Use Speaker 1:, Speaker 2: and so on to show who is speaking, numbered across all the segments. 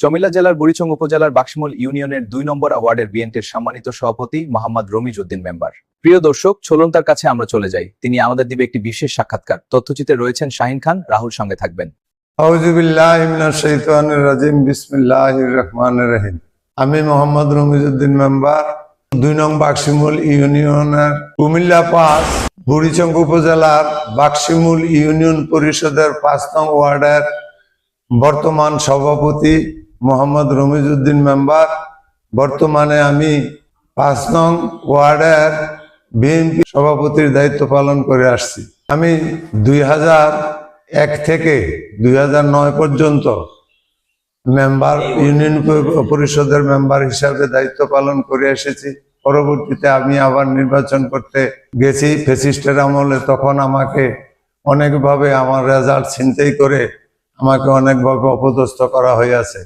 Speaker 1: চমিলা জেলার বুড়িচং উপজেলার বাক্সমুল ইউনিয়নের দুই নম্বর ওয়ার্ডের বিএনটির সম্মানিত সভাপতি মোহাম্মদ রমিজ উদ্দিন মেম্বার। প্রিয় দর্শক, চলুন তার কাছে আমরা চলে যাই। তিনি আমাদের দিবে একটি বিশেষ সাক্ষাৎকার। তথ্যচিত্রে রয়েছেন শাহিন খান। রাহুল সঙ্গে থাকবেন।
Speaker 2: আমি মোহাম্মদ রমিজউদ্দিন মেম্বার। দুই নং বাক্সিমুল ইউনিয়নের কুমিল্লা পাস, বুড়িচং উপজেলার বাক্সিমুল ইউনিয়ন পরিষদের পাঁচ নং ওয়ার্ডের বর্তমান সভাপতি মোহাম্মদ রমিজউদ্দিন মেম্বার। বর্তমানে আমি পাঁচ নং ওয়ার্ডের বিএনপি সভাপতির দায়িত্ব পালন করে আসছি। আমি দুই এক থেকে দুই পর্যন্ত মেম্বার, ইউনিয়ন পরিষদের মেম্বার হিসাবে দায়িত্ব পালন করে এসেছি। পরবর্তীতে আমি আবার নির্বাচন করতে গেছি। ফেসিস্টের আমলে তখন আমাকে অনেকভাবে আমার রেজাল্ট ছিনতাই করে আমাকে অনেকভাবে অপদস্থ করা হয়েছে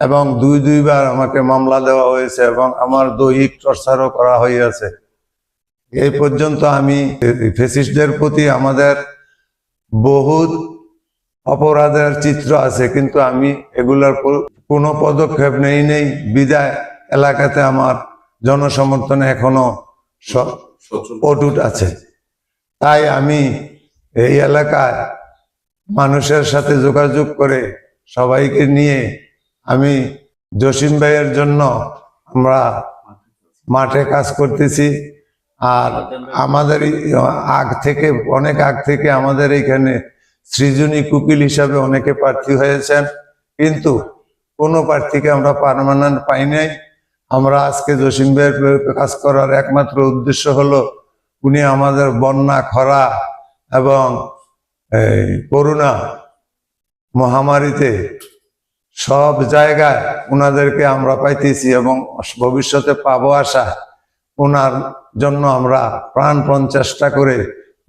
Speaker 2: এবং দুই দুইবার আমাকে মামলা দেওয়া হয়েছে এবং আমার দৈহিক চর্চারও করা হয়েছে এই পর্যন্ত আমি ফেসিস্টদের প্রতি আমাদের বহুত অপরাধের চিত্র আছে, কিন্তু আমি এগুলার কোনো পদক্ষেপ নেই নেই বিদায় এলাকাতে আমার জনসমর্থন এখনও অটুট আছে। তাই আমি এই এলাকায় মানুষের সাথে যোগাযোগ করে সবাইকে নিয়ে আমি জসিম ভাইয়ের জন্য আমরা মাঠে কাজ করতেছি। আর আমাদের আগ থেকে, অনেক আগ থেকে আমাদের এখানে সৃজনী কুকিল হিসাবে অনেকে প্রার্থী হয়েছেন। কিন্তু কোনো প্রার্থীকে আমরা পার্মানেন্ট পাই নাই। আমরা আজকে জসিম ভাইয়ের কাজ করার একমাত্র উদ্দেশ্য হলো উনি আমাদের বন্যা, খরা এবং করোনা মহামারীতে সব জায়গায় ওনাদেরকে আমরা পাইতেছি এবং ভবিষ্যতে পাবো আশা ওনার জন্য আমরা প্রাণপণ চেষ্টা করে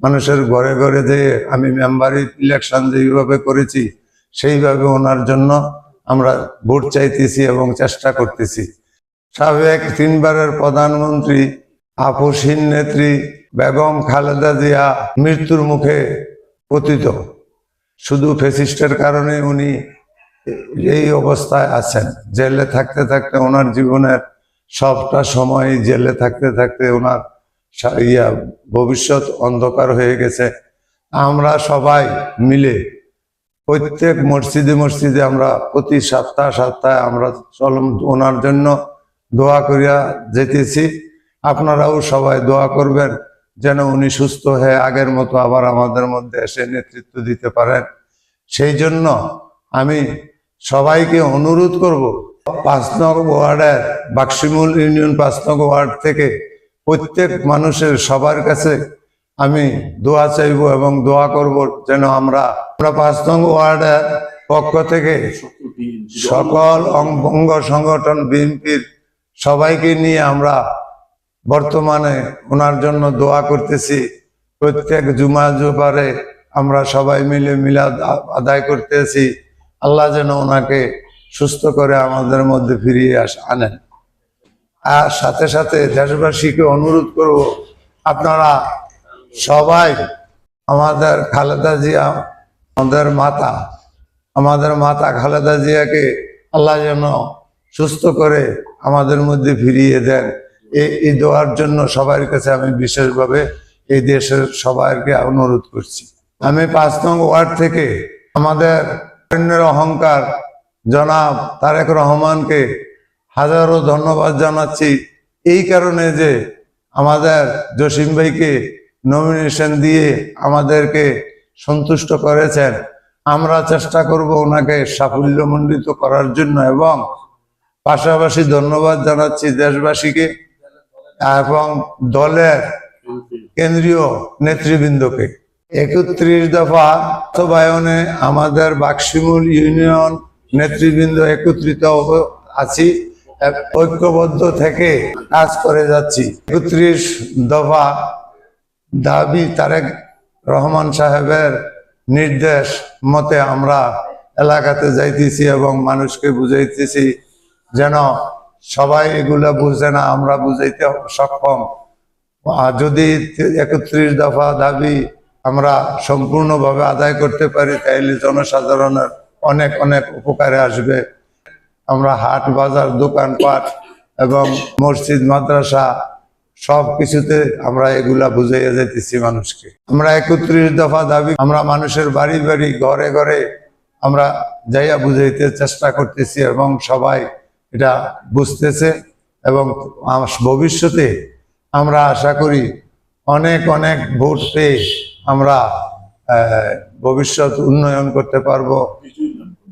Speaker 2: মানুষের ঘরে ঘরে যে আমি মেম্বার ইলেকশন যেইভাবে করেছি, সেইভাবে ওনার জন্য আমরা ভোট চাইতেছি এবং চেষ্টা করতেছি। সাবেক তিনবারের প্রধানমন্ত্রী আপসহীন নেত্রী বেগম খালেদা জিয়া মৃত্যুর মুখে পতিত। শুধু ফেসিস্টের কারণে উনি এই অবস্থায় আছেন। জেলে থাকতে থাকতে ওনার জীবনের সবটা সময় জেলে থাকতে থাকতে ওনার ইয়া, ভবিষ্যৎ অন্ধকার হয়ে গেছে। আমরা সবাই মিলে প্রত্যেক মসজিদে মসজিদে আমরা প্রতি সপ্তাহ সপ্তাহে আমরা চলম ওনার জন্য দোয়া করিয়া যেতেছি। আপনারাও সবাই দোয়া করবেন যেন উনি সুস্থ হয়ে আগের মতো আবার আমাদের মধ্যে এসে নেতৃত্ব দিতে পারেন। সেই জন্য আমি সবাইকে অনুরোধ করব, পাঁচ নং ওয়ার্ডের বাক্সিমুল ইউনিয়ন পাঁচ নং ওয়ার্ড থেকে প্রত্যেক মানুষের সবার কাছে আমি দোয়া চাইব এবং দোয়া করব যেন আমরা আমরা পাঁচ নং ওয়ার্ডের পক্ষ থেকে সকল অঙ্গ সংগঠন, বিএনপির সবাইকে নিয়ে আমরা বর্তমানে ওনার জন্য দোয়া করতেছি। প্রত্যেক জুমা জুবারে আমরা সবাই মিলে মিলাদ আদায় করতেছি। আল্লাহ যেন ওনাকে সুস্থ করে আমাদের মধ্যে ফিরিয়ে আস, আনেন। আর সাথে সাথে দেশবাসীকে অনুরোধ করব, আপনারা সবাই আমাদের খালেদা জিয়া, আমাদের মাতা আমাদের মাতা খালেদা জিয়াকে আল্লাহ যেন সুস্থ করে আমাদের মধ্যে ফিরিয়ে দেন। এই দোয়ার জন্য সবার কাছে আমি বিশেষভাবে এই দেশের সবাইকে অনুরোধ করছি। আমি পাঁচ নং ওয়ার্ড থেকে আমাদের অরণ্যের অহংকার। জনাব তারেক রহমানকে হাজারো ধন্যবাদ জানাচ্ছি এই কারণে যে আমাদের জসিম ভাইকে নমিনেশন দিয়ে আমাদেরকে সন্তুষ্ট করেছেন। আমরা চেষ্টা করব ওনাকে সাফল্যমণ্ডিত করার জন্য এবং পাশাপাশি ধন্যবাদ জানাচ্ছি দেশবাসীকে এবং দলের কেন্দ্রীয় নেতৃবৃন্দকে। একত্রিশ দফা বাস্তবায়নে আমাদের বাক্সিমুল ইউনিয়ন নেতৃবৃন্দ একত্রিত আছি ঐক্যবদ্ধ থেকে কাজ করে যাচ্ছি। একত্রিশ দফা দাবি তারেক রহমান সাহেবের নির্দেশ মতে আমরা এলাকাতে যাইতেছি এবং মানুষকে বুঝাইতেছি যেন সবাই এগুলা বুঝে না, আমরা বুঝাইতে সক্ষম। আর যদি একত্রিশ দফা দাবি আমরা সম্পূর্ণভাবে আদায় করতে পারি, তাইলে জনসাধারণের অনেক অনেক উপকারে আসবে। আমরা হাট, বাজার, দোকানপাট এবং মসজিদ, মাদ্রাসা সব কিছুতে আমরা এগুলা বুঝাইয়া যেতেছি মানুষকে। আমরা একত্রিশ দফা দাবি, আমরা মানুষের বাড়ি বাড়ি, ঘরে ঘরে আমরা যাইয়া বুঝাইতে চেষ্টা করতেছি এবং সবাই এটা বুঝতেছে এবং ভবিষ্যতে আমরা আশা করি অনেক অনেক ভোট পেয়ে আমরা ভবিষ্যৎ উন্নয়ন করতে পারব,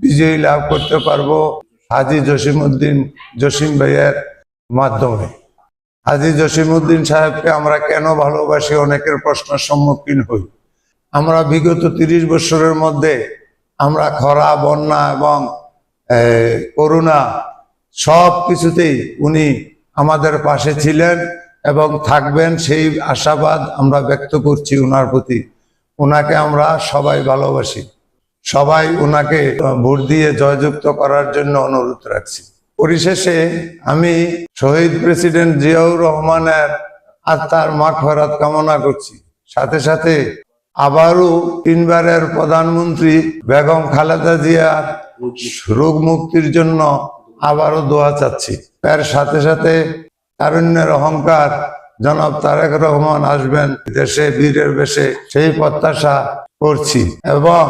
Speaker 2: বিজয়ী লাভ করতে পারব হাজি জসিমউদ্দিন জসিম ভাইয়ের মাধ্যমে। হাজি জসিমউদ্দিন সাহেবকে আমরা কেন ভালোবাসি? অনেকের প্রশ্নের সম্মুখীন হই। আমরা বিগত তিরিশ বছরের মধ্যে আমরা খরা, বন্যা এবং করুণা সব কিছুতেই উনি আমাদের পাশে ছিলেন। এবং থাকবেন সেই আশাবাদ আমরা ব্যক্ত করছি ওনার প্রতি। ওনাকে আমরা সবাই ভালোবাসি। সবাই ওনাকে ভোট দিয়ে জয়যুক্ত করার জন্য অনুরোধ রাখছি। পরিশেষে আমি শহীদ প্রেসিডেন্ট জিয়াউর রহমানের আত্মার মাগফিরাত কামনা করছি। সাথে সাথে আবারও তিনবারের প্রধানমন্ত্রী বেগম খালেদা জিয়ার রোগ মুক্তির জন্য আবারও দোয়া চাচ্ছি। এর সাথে সাথে তারুণ্যের অহংকার। জনাব তারেক রহমান আসবেন দেশে, বীরের বেশে, সেই প্রত্যাশা করছি। এবং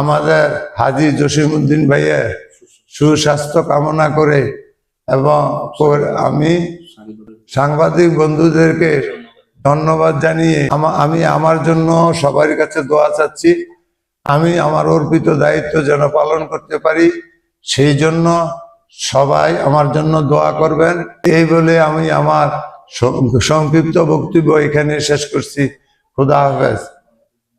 Speaker 2: আমাদের হাজি জসিমউদ্দিন ভাইয়ের সুস্বাস্থ্য কামনা করে এবং আমি সাংবাদিক বন্ধুদেরকে ধন্যবাদ জানিয়ে আমি আমার জন্য সবার কাছে দোয়া চাচ্ছি। আমি আমার অর্পিত দায়িত্ব যেন পালন করতে পারি। সেই জন্য সবাই আমার জন্য দোয়া করবেন। এই বলে আমি আমার সংক্ষিপ্ত বক্তব্য এখানে শেষ করছি। খুদা হাফেজ।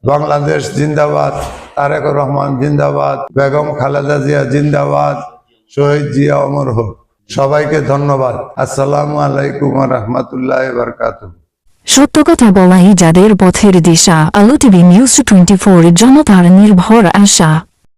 Speaker 2: বাংলাদেশ জিন্দাবাদ, তারেক রহমান জিন্দাবাদ, বেগম খালেদা জিয়া জিন্দাবাদ, শহীদ জিয়া অমর হোক। সবাইকে ধন্যবাদ। আসসালামু আলাইকুম রহমতুল্লাহ বারকাতুহ।
Speaker 3: সত্য কথা বলাই যাদের পথের দিশা। আলো টিভি নিউজ টোয়েন্টি ফোর জনতার নির্ভর আশা।